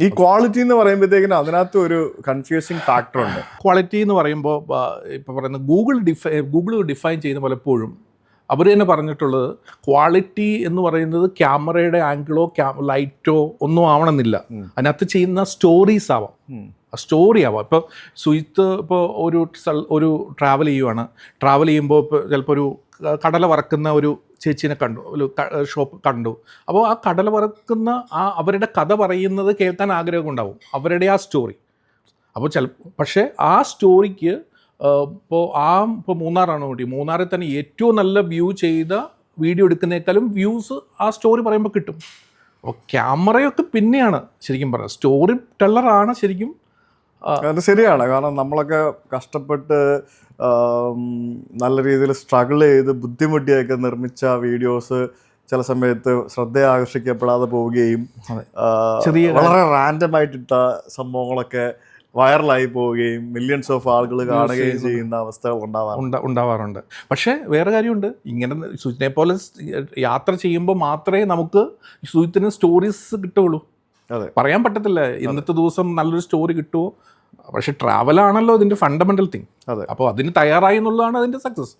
ഈ ക്വാളിറ്റി എന്ന് പറയുമ്പോഴത്തേക്കിനും അതിനകത്ത് ഒരു കൺഫ്യൂസിങ് ഫാക്ടർ ഉണ്ട്. ക്വാളിറ്റി എന്ന് പറയുമ്പോൾ ഇപ്പോൾ പറയുന്ന ഗൂഗിൾ ഡിഫൈ ഗൂഗിൾ ഡിഫൈൻ ചെയ്യുന്ന പലപ്പോഴും അവർ തന്നെ പറഞ്ഞിട്ടുള്ളത് ക്വാളിറ്റി എന്ന് പറയുന്നത് ക്യാമറയുടെ ആംഗിളോ ലൈറ്റോ ഒന്നും ആവണമെന്നില്ല. അതിനകത്ത് ചെയ്യുന്ന സ്റ്റോറീസ് ആവാം. സ്റ്റോറി ആവാം. ഇപ്പോൾ സുയിത്ത് ഇപ്പോൾ ഒരു ഒരു ട്രാവൽ ചെയ്യുവാണ്. ട്രാവൽ ചെയ്യുമ്പോൾ ഇപ്പോൾ ചിലപ്പോൾ ഒരു കടല വറക്കുന്ന ഒരു ചേച്ചീനെ കണ്ടു. ഒരു ഷോപ്പ് കണ്ടു. അപ്പോൾ ആ കടല വറക്കുന്ന ആ അവരുടെ കഥ പറയുന്നത് കേൾക്കാൻ ആഗ്രഹം ഉണ്ടാവും. അവരുടെ ആ സ്റ്റോറി അപ്പോൾ ചില പക്ഷേ ആ സ്റ്റോറിക്ക് ഇപ്പോൾ ആ ഇപ്പോൾ മൂന്നാറാണ് കൂടി. മൂന്നാറിൽ തന്നെ ഏറ്റവും നല്ല വ്യൂ ചെയ്ത വീഡിയോ എടുക്കുന്നേക്കാളും വ്യൂസ് ആ സ്റ്റോറി പറയുമ്പോൾ കിട്ടും. അപ്പോൾ ക്യാമറയൊക്കെ പിന്നെയാണ് ശരിക്കും പറയുന്നത് സ്റ്റോറി ടെല്ലറാണ് ശരിക്കും അത് ശരിയാണ്. കാരണം നമ്മളൊക്കെ കഷ്ടപ്പെട്ട് നല്ല രീതിയിൽ സ്ട്രഗിൾ ചെയ്ത് ബുദ്ധിമുട്ടിയൊക്കെ നിർമ്മിച്ച വീഡിയോസ് ചില സമയത്ത് ശ്രദ്ധയെ ആകർഷിക്കപ്പെടാതെ പോവുകയും ചെറിയ വളരെ റാൻഡം ആയിട്ടിട്ട സംഭവങ്ങളൊക്കെ വൈറലായി പോവുകയും മില്യൺസ് ഓഫ് ആളുകൾ കാണുകയും ചെയ്യുന്ന അവസ്ഥകൾ ഉണ്ടാവാറുണ്ട്. ഉണ്ടാവാറുണ്ട്. പക്ഷേ വേറെ കാര്യമുണ്ട്. ഇങ്ങനെ സുജിനെ പോലെ യാത്ര ചെയ്യുമ്പോൾ മാത്രമേ നമുക്ക് സുജിത്തിന് സ്റ്റോറീസ് കിട്ടുള്ളൂ. പറയാൻ പറ്റത്തില്ല. ഇന്നത്തെ ദിവസം നല്ലൊരു സ്റ്റോറി കിട്ടുമോ പക്ഷെ ട്രാവലാണല്ലോ ഇതിന്റെ ഫണ്ടമെന്റൽ തിങ് അതെ. അപ്പോൾ അതിന് തയ്യാറായി എന്നുള്ളതാണ് അതിന്റെ സക്സസ്